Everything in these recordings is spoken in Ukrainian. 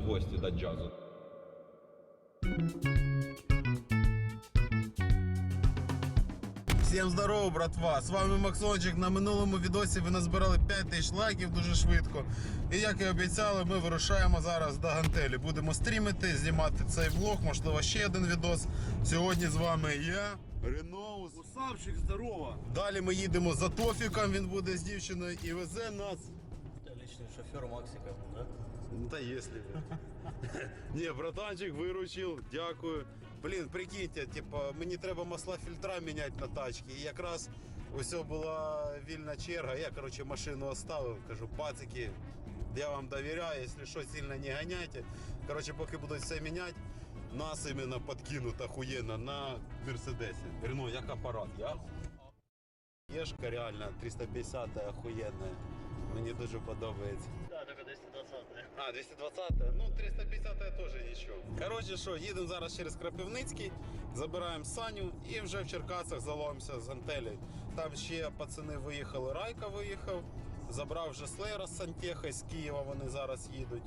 в гості до джазу. Всім здорово, братва! З вами Максончик. На минулому відосі ви назбирали 5 тисяч лайків дуже швидко. І як і обіцяли, ми вирушаємо зараз до гантелі. Будемо стрімити, знімати цей влог, можливо, ще один відос. Сьогодні з вами я, Реноус. Савчик, здорово! Далі ми їдемо за Тофіком, він буде з дівчиною і везе нас. Личный шофер Максика, да? Ну, Та якщо. Ні, братанчик виручив, дякую. Блін, прикиньте, типа, мені треба масла фільтра міняти на тачці. І якраз ось була вільна черга. Я, коротше, машину оставив. Кажу, пацики, я вам довіряю, якщо що, сильно не ганяйте. Коротше, поки будуть все міняти, нас іменно подкинуть охуєнно на Мерседесі. Рено, як апарат, я? Єшка реально 350 охуєнна. Мені дуже подобається. Да, только 220 А, 220 ну 350 теж нічого. Коротше, що, їдемо зараз через Крапивницький, забираємо Саню і вже в Черкасах заломимося з гантелі. Там ще пацани виїхали, Райка виїхав, забрав вже Слера з Сантеха з Києва вони зараз їдуть.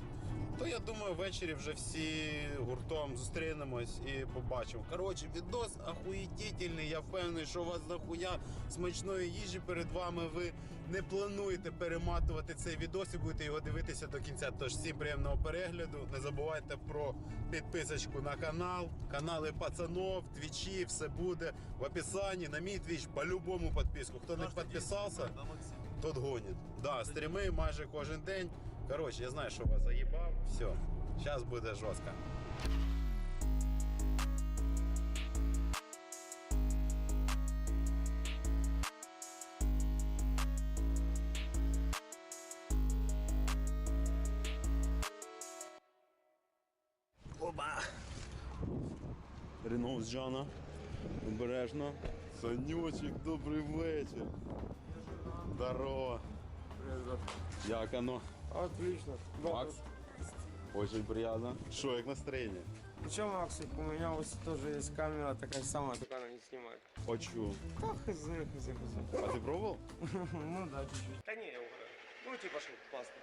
То я думаю, ввечері вже всі гуртом зустрінемось і побачимо. Коротше, відос ахуєтітельний. Я впевнений, що у вас дохуя смачної їжі перед вами. Ви не плануєте перематувати цей відос і будете його дивитися до кінця. Тож всім приємного перегляду. Не забувайте про підписочку на канал, канали пацанов, твічі, все буде в описанні. На мій твіч по-любому підписку. Хто не підписався, тот гонить. Да, стріми майже кожен день. Коротше, я знаю, що вас заїбав. Все, зараз буде жорстко. Оба! Рено з Джана. Обережно. Санючик, добрий вечір. Здорово. Як оно? Отлично. Макс? Очень приятно. Что, як настроение? Ну что, Максик, у меня вот тоже есть камера такая самая, только она не снимает. Хочу. Да, хз, хз, хз. А ты пробовал? Ну да, чуть-чуть. Да не, я угораю. Ну типа что, классно.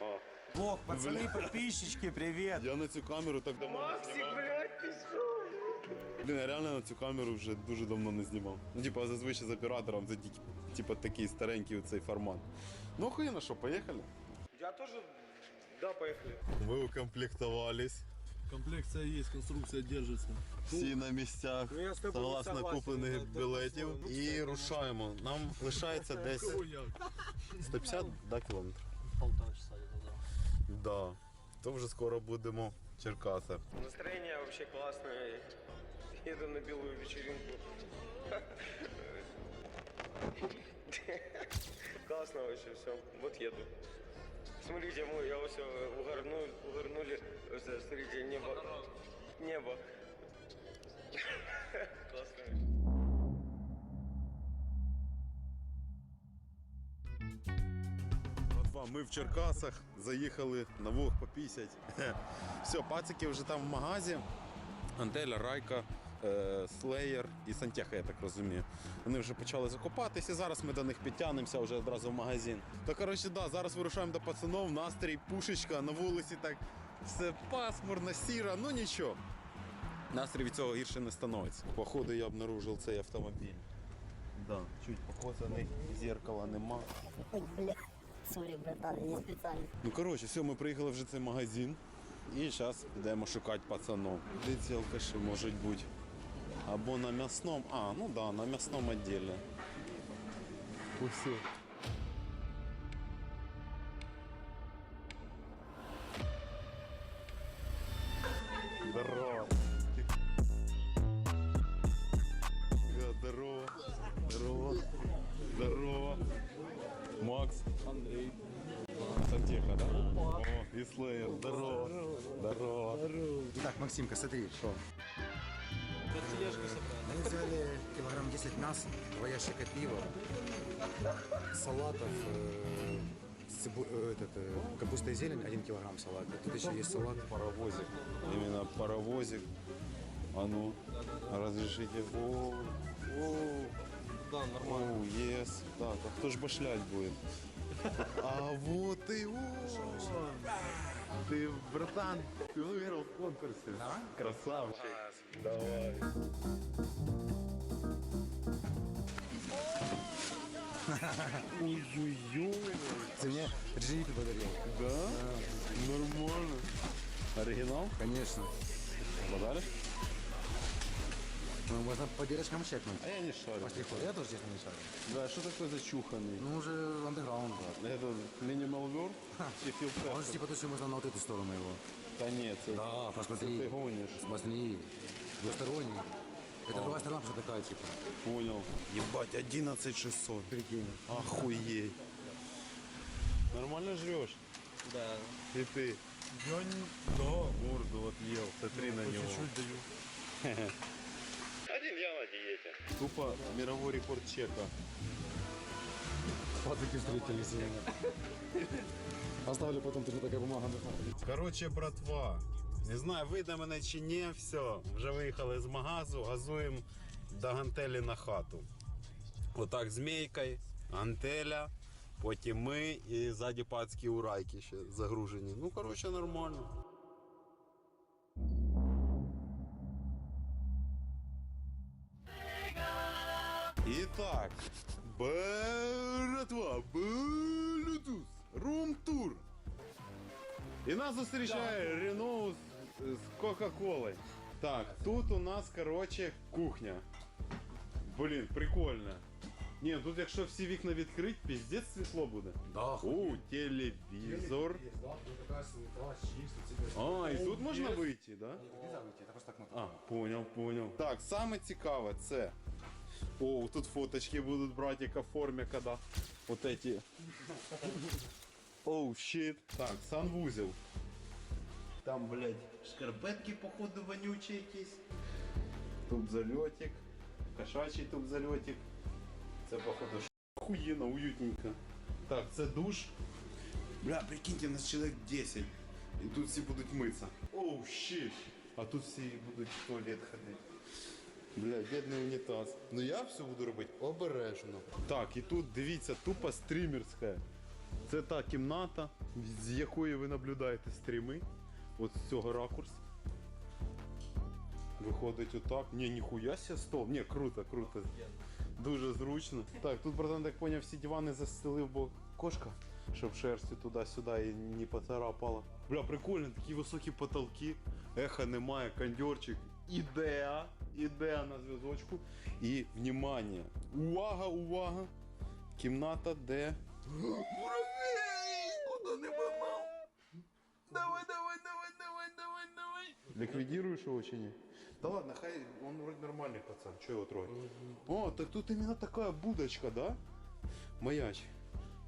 А. Блог, пацаны, подписчики, привет. Я на цю камеру так давно не знімав. блядь, ты что? Блін, я реально на цю камеру вже дуже давно не знімав. Ну, типа, зазвичай з оператором це тільки типа, такий старенький цей формат. Ну, охуєнно, що, поїхали? Я тоже, да, поехали. Ви укомплектувались. Комплекция есть, конструкция держится. Всі на місцях, Ну, я з тобою согласно согласен. куплених Да, да, білетів. да, да. І рушаємо. Нам лишається десь Кого як? 150 да, кілометрів. Полтора часа где-то, да. Да. То вже скоро будемо в Черкасах. Настроение вообще классное. Еду на белую вечеринку. Классно вообще все. Вот еду. Смотрите, мы, я все угорнули, угорнули. Смотрите, небо. Небо. Классно. ми в Черкасах заїхали на вог по 50. Все, пацики вже там в магазі. Антеля, Райка, Слеєр і Сантяха, я так розумію. Вони вже почали закопатися. Зараз ми до них підтягнемося вже одразу в магазин. То коротше, да, зараз вирушаємо до пацанов, настрій, пушечка, на вулиці так все пасмурно, сіро, ну нічого. Настрій від цього гірше не становиться. Походу я обнаружив цей автомобіль. Да, чуть покоцаний, зеркала нема. Ой, бля. Сорі, братан, не спеціально. Ну коротше, все, ми приїхали вже в цей магазин. І зараз йдемо шукати пацанов. Де ці алкаші можуть бути? Або на м'ясному. А, ну да, на м'ясному відділі. Усе. Здорово. Э, Здорово. Здорово. Здорово. Макс. Андрей. Сантеха, да? О, и Слеер. Здорово. Здорово. Так, Максимка, смотри, что? Собрали. Мы взяли килограмм 10 мяса, два ящика пива, салатов, цибу- этот, капуста и зелень, один килограмм салата. Тут еще есть салат. Паровозик. Именно паровозик. А ну, разрешите. О, о, Да, нормально. о, ес. Так, а кто ж башлять будет? А вот и он. Ты, братан, ты выиграл в конкурсе. Да? Красавчик. Давай. Ой-ой-ой. Ты мне джип подарил. Да? Нормально. Оригинал? Конечно. Подаришь? Ну, можно по дырочкам чекнуть. А я не шарю. Пошли, я тоже честно не шарю. Да, что такое зачуханный? Ну, уже андеграунд, брат. Это Minimal World? И Feel Он же типа то, что можно на вот эту сторону его. Да нет, Да, посмотри. ты гонишь. Смотри, двусторонний. Это другая сторона, что такая, типа. Понял. Ебать, 11 600. Прикинь. Охуеть. Нормально жрешь? Да. И ты? Я не... Да. Морду отъел, смотри на него. Чуть-чуть даю. Один я на диете. Тупо мировой рекорд чека. Патрики встретились. Оставили потом, тоже такая бумага. Короче, братва, не знаю, вийде мене чи ні, все. Вже виїхали з магазу, газуємо до гантелі на хату. Отак змійкою, гантеля, потім ми і ззаді пацькі урайки ще загружені. Ну, коротше, нормально. І так, братва, Room Tour. І нас зустрічає Рено з, Кока-Коли. Так, тут у нас, коротше, кухня. Блін, прикольно. Ні, тут якщо всі вікна відкрити, піздець світло буде. Да, О, телевізор. А, і тут можна вийти, да? А, понял, понял. Так, саме цікаве це. О, тут фоточки будуть братика в формі, коли вот эти. Оу, щит. Так, санвузел. Там, блядь, шкарпетки, походу, вонючі якісь. Тут зальотик. Кошачий тут зальотик. Це, походу, охуєнно, уютненько. Так, це душ. Бля, прикиньте, у нас чоловік 10. І тут всі будуть митися. Оу, щит. А тут всі будуть в туалет ходити. Бля, бідний унітаз. Ну я все буду робити обережно. Так, і тут дивіться, тупо стрімерська. Це та кімната, з якої ви наблюдаєте стріми. От з цього ракурсу. Виходить отак. Ні, ніхуя ся стол. Ні, круто, круто. Дуже зручно. Так, тут, братан, так поняв, всі дивани застелив, бо кошка, щоб шерстю туди-сюди і не поцарапала. Бля, прикольно, такі високі потолки, еха немає, кондьорчик. Ідеа, ідеа на зв'язочку. І внимание. Увага, увага! Кімната, де. Муравей! Куди не давай, давай, давай, давай. Ликвидируешь его чи не? Да ладно, хай, он вроде нормальный пацан, что его трогать? О, так тут именно такая будочка, да? Маяч.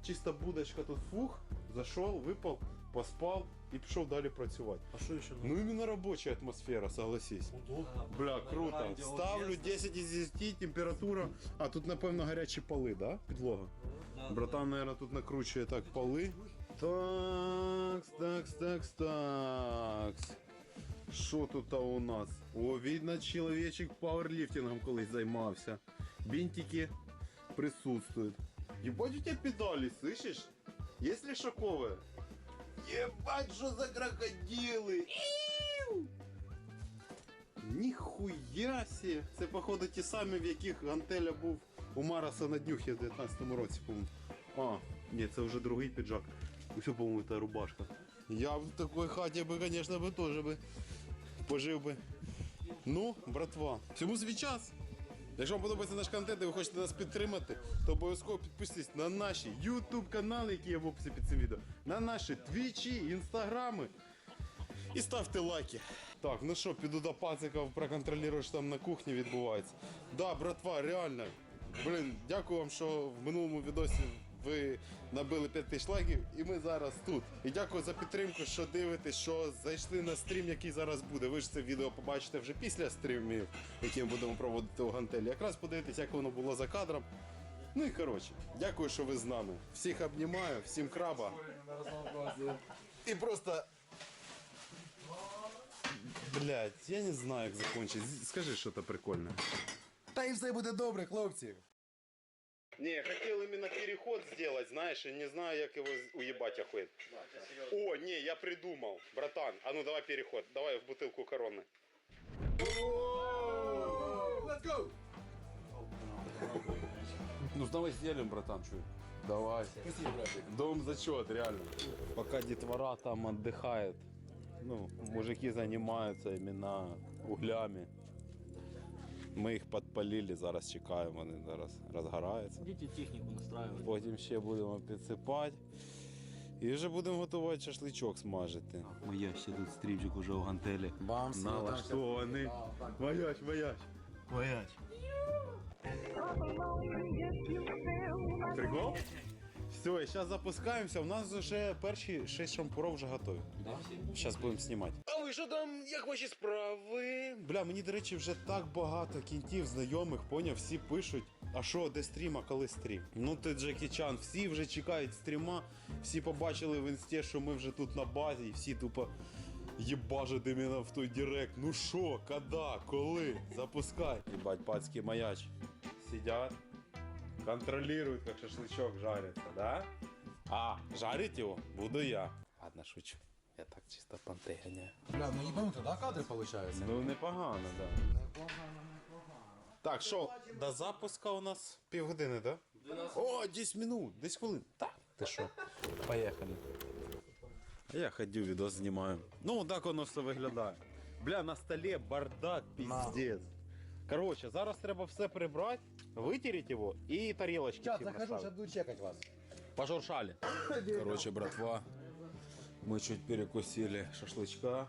Чисто будочка тут фух, зашел, выпал, поспал и пішов далі працювати. А что еще? Ну именно рабочая атмосфера, согласись. Бля, круто. Ставлю 10 із 10, температура. А тут, напевно, гарячі поли, да? Підлога. Братан, наверное, тут накручує так поли. Такс, такс, такс, такс. Що тут у нас? О, видно, чоловічик пауерліфтингом колись займався. Бінтики присутствують. Ебать у тебя педали, слышишь? Есть ли шоковые? Ебать, что за крокодилы! Іу! Ніхуя сі! Це, походу, ті самі, в яких Гантеля був у Мараса на днюхі в 19-му році, по-моєму. А, ні, це вже другий піджак. Усе, по-моєму, та рубашка. Я в такій хаті би, звісно, би теж би пожив би. Ну, братва, всьому свій час. Якщо вам подобається наш контент і ви хочете нас підтримати, то обов'язково підписуйтесь на наші YouTube канали, які є в описі під цим відео, на наші твічі, інстаграми і ставте лайки. Так, ну що, піду до пацика, проконтролюю, що там на кухні відбувається. Да, братва, реально. Блін, дякую вам, що в минулому відосі ви набили 5 тисяч лайків, і ми зараз тут. І дякую за підтримку, що дивитесь, що зайшли на стрім, який зараз буде. Ви ж це відео побачите вже після стрімів, які ми будемо проводити у гантелі. Якраз подивитесь, як воно було за кадром. Ну і коротше, дякую, що ви з нами. Всіх обнімаю, всім краба. І просто. Блять, я не знаю, як закончити. Скажи щось прикольне. Та і все буде добре, хлопці. Не, хотел именно переход сделать, знаешь, и не знаю, как его уебать охуенно. О, не, я придумал, братан. А ну давай переход, давай в бутылку короны. Ну, давай сделаем, братан, чё? Давай. Дом зачет, реально. Пока детвора там отдыхает, ну, мужики занимаются именно углями. Ми їх підпалили, зараз чекаємо, вони зараз розгораються. Идите технику настраивать. Потім ще будемо підсипати. І вже будемо готувати шашличок смажити. Моя ще тут стрімчик уже у гантелі. Бамс, Налаштований. Маяч, маяч. Маяч. Прикол? Все, і зараз запускаємося. У нас вже перші 6 шампуров вже готові. Зараз будемо знімати. А ви що там, як ваші справи? Бля, мені, до речі, вже так багато кінтів, знайомих, поняв, всі пишуть. А що, де стрім, а коли стрім? Ну ти Джекі Чан, всі вже чекають стріма, всі побачили в інсті, що ми вже тут на базі, і всі тупо єбажать мене в той директ. Ну що, кода, коли? Запускай. Єбать, пацькі маяч. Сидять, контролируют, как шашлычок жарится, да? А, жарить его буду я. Ладно, шучу. Я так чисто гоняю. Бля, ну ебануто, да, кадри получаются? Ну, непогано, да. Так, що, до запуска у нас півгодини, да? О, 10 минут, 10 хвилин. Так, ти що? Поїхали. А я ходю, відос знімаю. Ну, так воно все виглядає. Бля, на столі бардак, піздець. Коротше, зараз треба все прибрати, витереть його і тарілочки Чат, всім захожу, розставити. сейчас буду чекать вас. Пожуршали. Короче, братва, мы чуть перекусили шашлычка.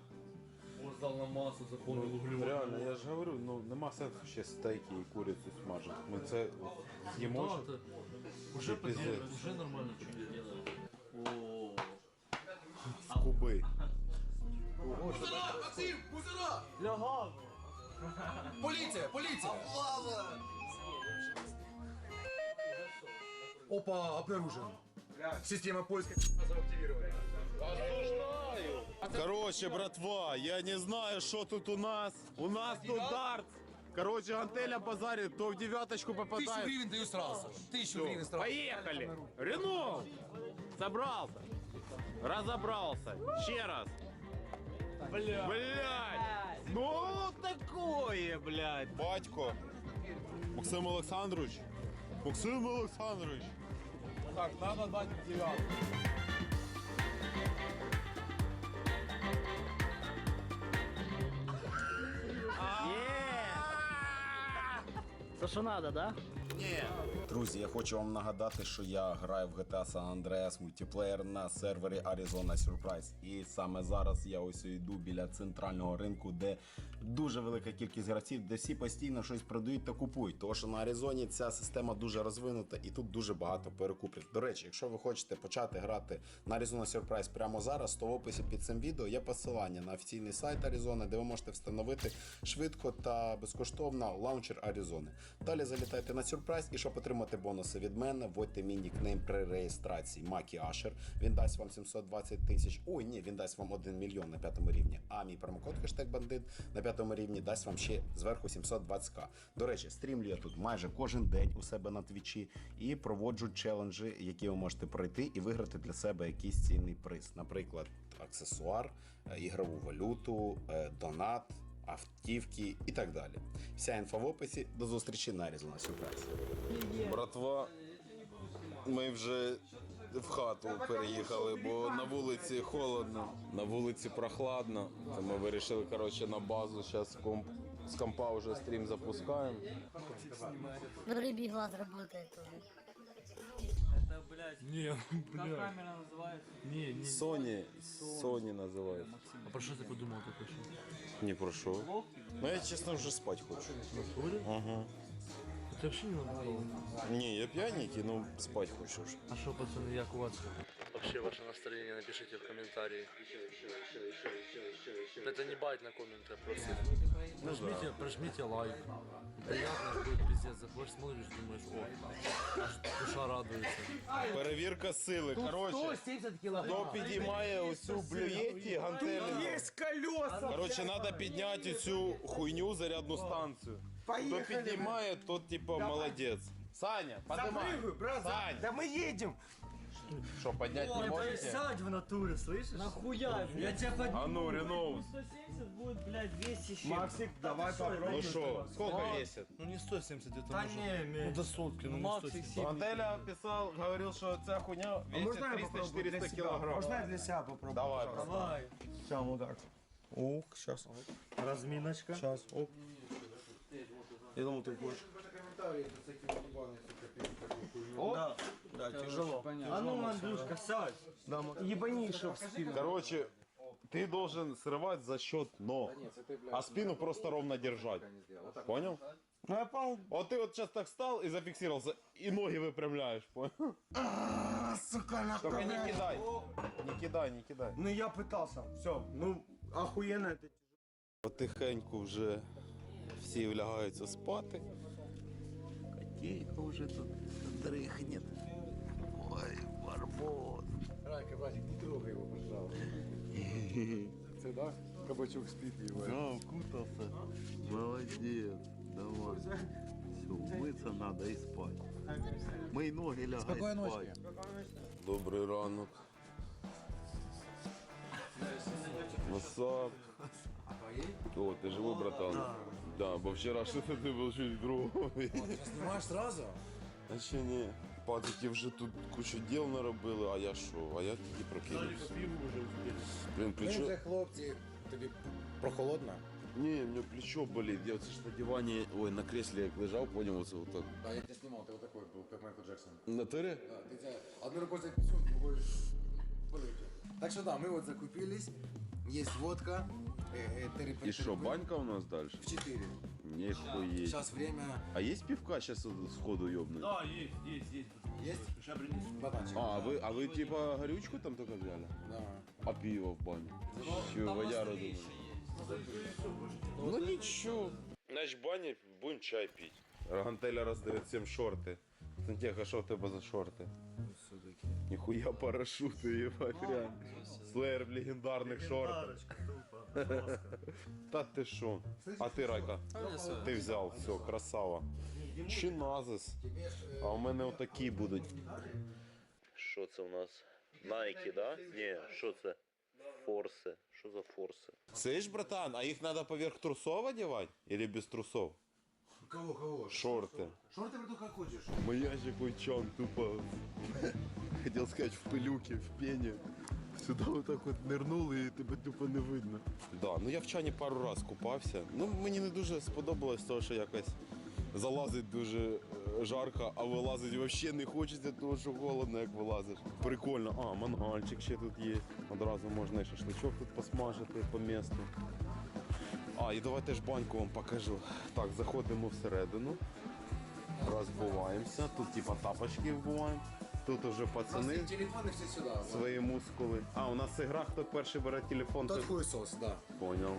Он сдал на массу, заполнил углевод. Реально, я ж говорю, ну нема сенсу ще стейки і курицю смажити. Ми це з'їмо. Да, ты уже Ты пиздец. поделаешь, уже нормально что-то делаешь. О, в куби. Полиция, полиция! Опа, обнаружен. Система поиска заактивирована. Короче, братва, я не знаю, що тут у нас. У нас тут дартс. Короче, гантеля базарит, то в девяточку Тысячу попадает. гривен даю сразу. Тысячу гривен сразу. Поехали! Рено! Собрался! Разобрался! Ще раз! Блядь! Блядь! Ну такое, блядь! Батько! Максим Олександрович! Максим Олександрович! Так, надо дать девятку. То, что надо, да? Друзі, я хочу вам нагадати, що я граю в GTA San Andreas мультиплеєр на сервері Arizona Surprise. І саме зараз я ось йду біля центрального ринку, де дуже велика кількість гравців, де всі постійно щось продають та купують. Тому що на Аризоні ця система дуже розвинута і тут дуже багато перекупів. До речі, якщо ви хочете почати грати на Arizona Surprise прямо зараз, то в описі під цим відео є посилання на офіційний сайт Arizona, де ви можете встановити швидко та безкоштовно лаунчер Arizona. Далі залітайте на Surprise і щоб отримати бонуси від мене, вводьте мій нікнейм при реєстрації Макі Ашер. Він дасть вам 720 тисяч. Ой, ні, він дасть вам 1 мільйон на п'ятому рівні. А мій промокод хештег бандит на п'ятому рівні дасть вам ще зверху 720к. До речі, стрімлю я тут майже кожен день у себе на твічі і проводжу челенджі, які ви можете пройти і виграти для себе якийсь цінний приз. Наприклад, аксесуар, е, ігрову валюту, е, донат. Автівки і так далі. Вся інфа в описі. До зустрічі на Arizona Surprise. Братва, ми вже в хату переїхали, бо на вулиці холодно, на вулиці прохладно. То ми вирішили коротше, на базу. Зараз комп... з компа вже стрім запускаємо. Работает уже. Это, блядь, Не, ну, как бля. камера называется? Не, не. Соні, Соні називається. А про что ты подумал только что? Ні про що. Ну я чесно вже спати хочу. Натуре? Ага. Это вообще не надо. Ні, я п'яненький, ну спати хочу вже. А что, пацаны, як у вас? Вообще ваше настроение напишите в комментарии. Это не байт на комменты, а просто Прожмите, прожмите лайк. Приятно будет пиздец. Заходишь, смотришь, думаешь, о, аж душа радуется. Перевірка сили. Коротше, 170 хто килограмм. підіймає оцю блюєті гантелі? колеса! Коротше, треба підняти цю хуйню зарядну станцію. Хто підіймає, тот типа молодець. Саня, поднимай. Сань, Да мы едем! Что, поднять не можете? Сядь в натуре, слышишь? Нахуя? Я тебя подниму. А ну, Ренов. 170 будет, блядь, 200 щит. Максик, давай попробуем. Ну что, сколько весит? Ну не 170 где-то. Да не, Ну до сотки, ну не Макс 170. Антеля писал, говорил, что ця хуйня весит 300-400 килограмм. Можно я для себя попробую? Давай, Давай. Сейчас вот так. Ух, сейчас. Разминочка. Сейчас. Оп. Я думал, ты будешь. Да, да, тяжело. А ну, Андрюшка, сядь. Да, Макс. Ебани еще в спину. Короче, ты должен срывать за счет ног, а спину просто ровно держать. Понял? Ну я понял. Вот ты вот сейчас так встал и зафиксировался, и ноги выпрямляешь, понял? Сука, Только не кидай, не кидай, не кидай. Ну я пытался. Все, ну охуенно это. Потихеньку вже всі влягаються спати. Котейка вже тут дрихне. Ой, барбос. Райка, Вадик, не трогай его, пожалуйста. Це, да? Кабачок спит его. Да, укутался. Молодец. Давай. Все, умыться надо и спать. Мои ноги лягай Спокойной спать. ночи. Добрий ранок. Васап. О, ти живий, братан? Да, Да, бо вчора що ти був чуть другого. Снимаешь сразу? А ще ні. Пацики вже тут кучу діл наробили, а я що? А я тільки прокинувся. Блін, Ну, плечо. вже, хлопці, тобі прохолодно? Ні, у мене плечо болить. Я оце ж на дивані, ой, на креслі як лежав, поняв, оце отак. Да, я тебя снимал, ты вот такой был, как Майкл Джексон. На турі? Да, ты тебя одной рукой за писюн, другой в полете. Так что да, мы вот закупились, есть водка, э, э, терри- І що, терри- банька у нас далі? В 4. Ніхуєть. Сейчас время А є пивка зараз сходу йобнуть? Да, есть, есть, есть. есть? Сейчас принесу. Батанчик. А, а ви, а ви типа горючку там только взяли? Да. А пиво в баню? Що, водяру думаю? Ну ничего. Значит, в бане будем чай пить. Рогантеля раздает всем шорты. Сантьяго, а что у тебе за шорты? Нихуя парашюты, ебать, реально. Слеер в легендарных шортах. Та ти що? А ти, Райка? Ти взяв, все, красава. Чиназис. А у мене отакі будуть. Що це у нас? Найки, да? Ні, що це? Форси. Що за форси? Слышь, братан, а їх надо поверх трусов одевать? Или без трусов? Кого, кого? Шорты. Шорты вроде как хочешь. Маящик чан тупо. Хотел сказать в пылюке, в пене. Сюда вот так от нирнул і тебе тупо не видно. Да, ну я в чані пару раз купався. Ну мені не дуже сподобалось, того, що якось залазить дуже е, жарко, а вилазить взагалі не хочеться, тому що холодно, як вилазиш. Прикольно. А, мангальчик ще тут є. Одразу можна і шашличок тут посмажити по місту. А, і давайте ж баньку вам покажу. Так, заходимо всередину. Розбуваємося. Тут типа тапочки вбуваємо. Тут уже пацани Телефоны все сюда. свої мускули. А, у нас ігра, хто перший бере телефон. Тот хуесос, да. Понял.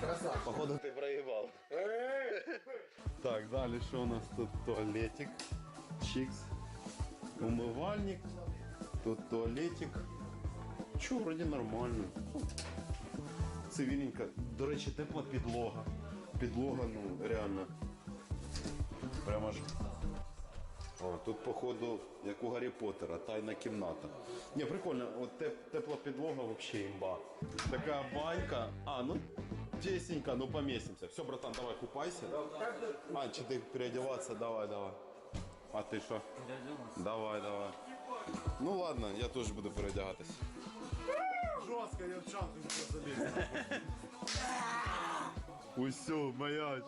Красавчик. Походу ти проїбав. Так, далі що у нас тут туалетик. Чикс. Умивальник. Тут туалетик. Чо, вроді нормально. Цивільненько. До речі, тепла підлога. Підлога, ну, реально. Прямо ж. О, тут, походу, як у Гаррі Поттера, тайна кімната. Ні, прикольно, от теп- тепла підлога взагалі імба. Така банька. А, ну тесненько, ну поместимся. Все, братан, давай купайся. А, чи ти переодеваться? Давай, давай. А ти що? Давай, давай. Ну ладно, я теж буду переодягатись. Жестко, я в чан залез. Усьо, маяч.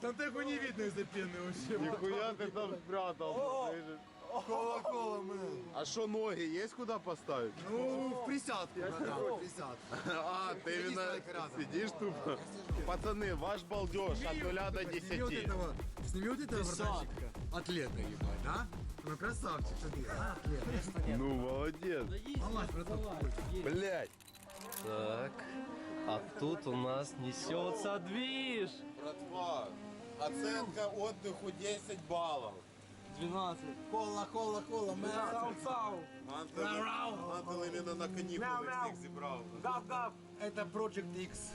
Там так не видно из-за пены вообще. Ніхуя ти там спрятав. Кола-кола, мы. А що ноги є куди поставити? Ну, в присядку, братан, присядку. А, Сиди, именно Слайка, рядом. сидиш тупо? Пацаны, ваш балдеж от 0 до 10. Сними вот этого, братанчика. Атлета, ебать, да? Ну красавчик, что ты, а, атлет. Ну, молодец. Малась, братан. Блять. Так, а тут у нас несется движ. Братва, оценка отдыху 10 баллов. 12. Кола, кола, кола, мен. Антел іменно на канікули всіх зібрав. Это Project X.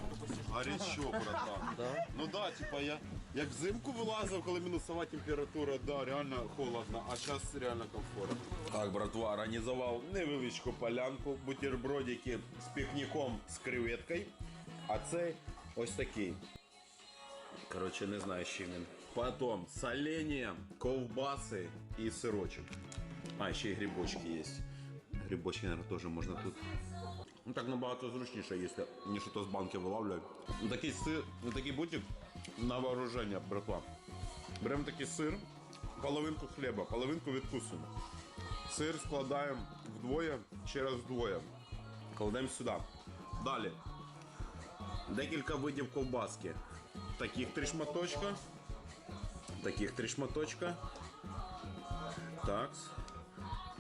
Горячо, братан. Да? Ну да, типа я як взимку вилазив, коли мінусова температура, да, реально холодно, а зараз реально комфортно. Так, братва, організував невеличку полянку, бутербродики з пікніком з креветкою, а це ось такий. Коротше, не знаю, з чим він. Потім соленья, ковбаси і сирочок. А, ще й грибочки є. Грибочки, наверное, теж можна тут Ну так набагато зручніше їсти, ніж то з банки вилавлюють. Ну, такий сир, ну такий бутик на вооруження, братва. Беремо такий сир, половинку хліба, половинку відкусуємо. Сир складаємо вдвоє через вдвоє. Кладемо сюди. Далі. Декілька видів ковбаски. Таких три шматочка. Таких три шматочка. Так.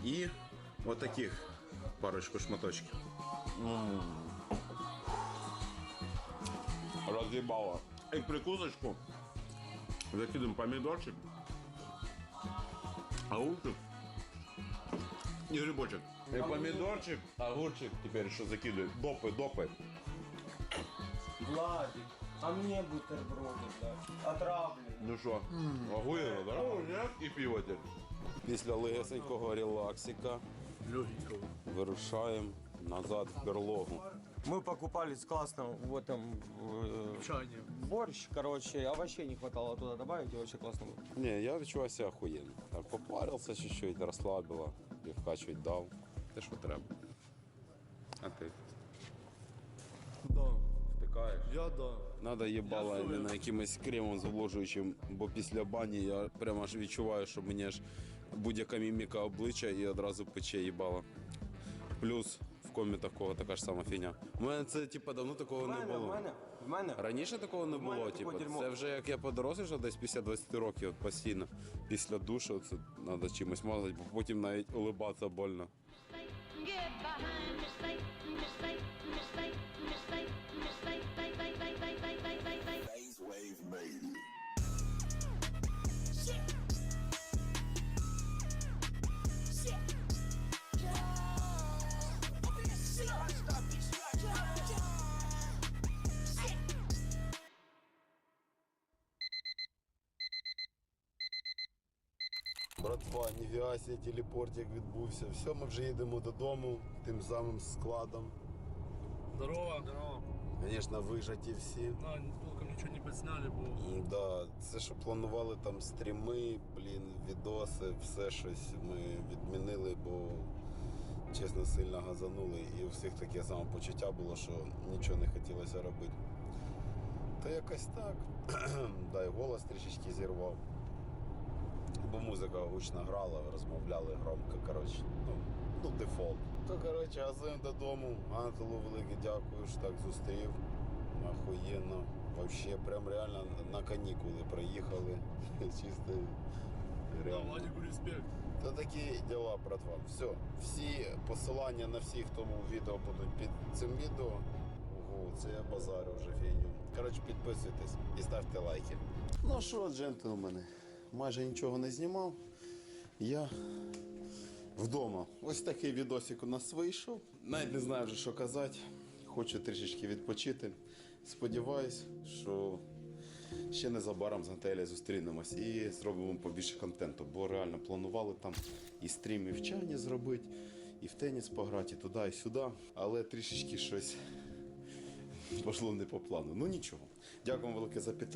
І отаких парочку шматочків. Разъебало. И прикусочку закидываем помидорчик, огурчик и грибочек. И помидорчик, огурчик теперь что закидываем. Допы, допы. Владик, а мне бутерброды, да? Отравленные. Ну що, огуєно, да? І пиво теперь. Після легесенького релаксика вирушаємо назад в берлогу. Мы покупались классно в этом э, борщ, короче, овощей не хватало туда добавить, и очень классно было. Не, я відчуваю себе охуєнно. Так, попарився чуть-чуть, розслабило, півка чуть дав. Те, що треба. А ти? Да, Втикаєш? я да. Надо їбало Я іменно якимось кремом зволожуючим, бо після бані я прямо аж відчуваю, що мені ж будь-яка міміка обличчя і одразу пече їбало. Плюс в комі такого така ж сама фігня. У мене це типу давно такого не в було. мене, в мене. Раніше такого не В мене було. Типу, дерьмо. це вже як я подорослішав, десь після 20 років от постійно. Після душу це треба чимось мазати, бо потім навіть улибатися больно. Get behind me, Satan, me Satan, me Satan, me Satan, me Satan, Братва, Нівіасія, телепортик відбувся. Все, ми вже їдемо додому тим самим складом. Здорово. Здорово. Звісно, вижаті всі. Да, толком ничего не подсняли, бо Да, це що планували там стріми, блін, відоси, все щось ми відмінили, бо чесно сильно газанули і у всіх таке саме почуття було, що нічого не хотілося робити. Та якось так. да, і голос трішечки зірвав. Бо музика гучно грала, розмовляли громко, коротше, ну, ну дефолт. То коротше, газуємо додому. Антелу велике дякую, що так зустрів. Охуєнно. Вообще, прям реально на канікули приїхали. Чисто реально. Владику респект. Та такі діла, братва. Все. Всі посилання на всіх, хто відео будуть під цим відео. Ого, це я базарю вже фігню. Коротше, підписуйтесь і ставте лайки. Ну що, джентльмени, майже нічого не знімав. Я вдома. Ось такий відосик у нас вийшов. Навіть не знаю вже, що казати. Хочу трішечки відпочити. Сподіваюсь, що ще незабаром з Антелі зустрінемось і зробимо побільше контенту, бо реально планували там і стрім, і в чані зробити, і в теніс пограти, і туди, і сюди. Але трішечки щось пішло не по плану. Ну нічого. Дякую велике за підтримку.